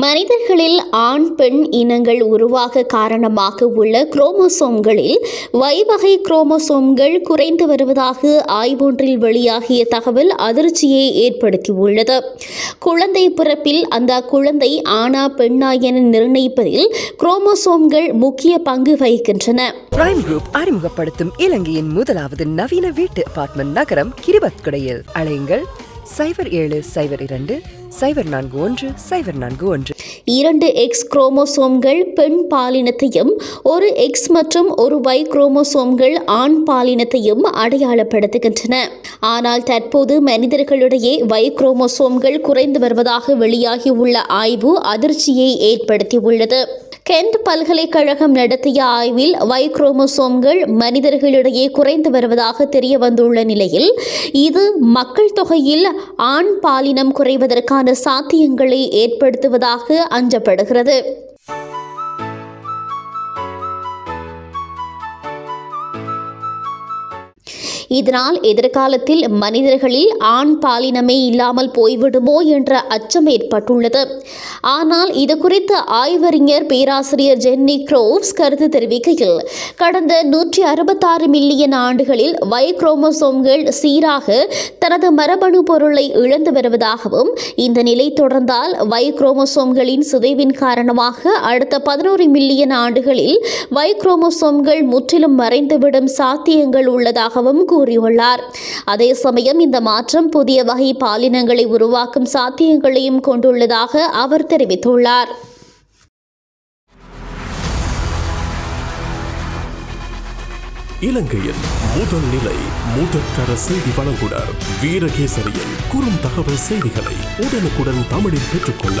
மனிதர்களில் ஆண் பெண் இனங்கள் உருவாக காரணமாக உள்ள குரோமோசோம்களில் வைவகை குரோமோசோம்கள் குறைந்து வருவதாக ஆய்வொன்றில் வெளியாகிய தகவல் அதிர்ச்சியை ஏற்படுத்தியுள்ளது. குழந்தை பிறப்பில் அந்த குழந்தை ஆணா பெண்ணா என நிர்ணயிப்பதில் குரோமோசோம்கள் முக்கிய பங்கு வகிக்கின்றன. பிரைம் குரூப் அறிமுகப்படுத்தும் இலங்கையின் முதலாவது நவீன வீட்டு அபார்ட்மெண்ட் நகரம் கிரிபத்குடையில். அலையுங்கள். சைபர் ஏழு சைபர் இரண்டு சைபர் நான்கு ஒன்று சைபர் நான்கு ஒன்று. இரண்டு எக்ஸ் குரோமோசோம்கள் பெண் பாலினத்தையும் ஒரு எக்ஸ் மற்றும் ஒரு Y குரோமோசோம்கள் ஆண் பாலினத்தையும் அடையாளப்படுத்துகின்றன. ஆனால் தற்போது மனிதர்களிடையே வை குரோமோசோம்கள் குறைந்து வருவதாக வெளியாகியுள்ள ஆய்வு அதிர்ச்சியை ஏற்படுத்தியுள்ளது. கென்ட் பல்கலைக்கழகம் நடத்திய ஆய்வில் வை குரோமோசோம்கள் மனிதர்களிடையே குறைந்து வருவதாக தெரிய வந்துள்ள நிலையில் இது மக்கள் தொகையில் ஆண் பாலினம் குறைவதற்கான சாத்தியங்களை ஏற்படுத்துவதாக அஞ்சப்படுகிறது. இதனால் எதிர்காலத்தில் மனிதர்களில் ஆண் பாலினமே இல்லாமல் போய்விடுமோ என்ற அச்சம் ஏற்பட்டுள்ளது. ஆனால் இது குறித்து ஆய்வறிஞர் பேராசிரியர் ஜென்னி க்ரோவ்ஸ் கருத்து தெரிவிக்கையில் கடந்த நூற்றி அறுபத்தாறு மில்லியன் ஆண்டுகளில் வை குரோமோசோம்கள் சீராக தனது மரபணு பொருளை இழந்து வருவதாகவும் இந்த நிலை தொடர்ந்தால் வை குரோமோசோம்களின் சிதைவின் காரணமாக அடுத்த பதினோரு மில்லியன் ஆண்டுகளில் வை குரோமோசோம்கள் முற்றிலும் மறைந்துவிடும் சாத்தியங்கள் உள்ளதாகவும் கூறியுள்ளார். அதே சமயம் இந்த மாற்றம் புதிய வகை பாலினங்களை உருவாக்கும் சாத்தியங்களையும் கொண்டுள்ளதாக அவர் தெரிவித்துள்ளார். இலங்கையின் முதல் நிலை முதற்கர செய்தி வழங்குனர் வீரகேசரியின் குறும் தகவல் செய்திகளை உடனுக்குடன் தமிழில் பெற்றுக்கொள்ள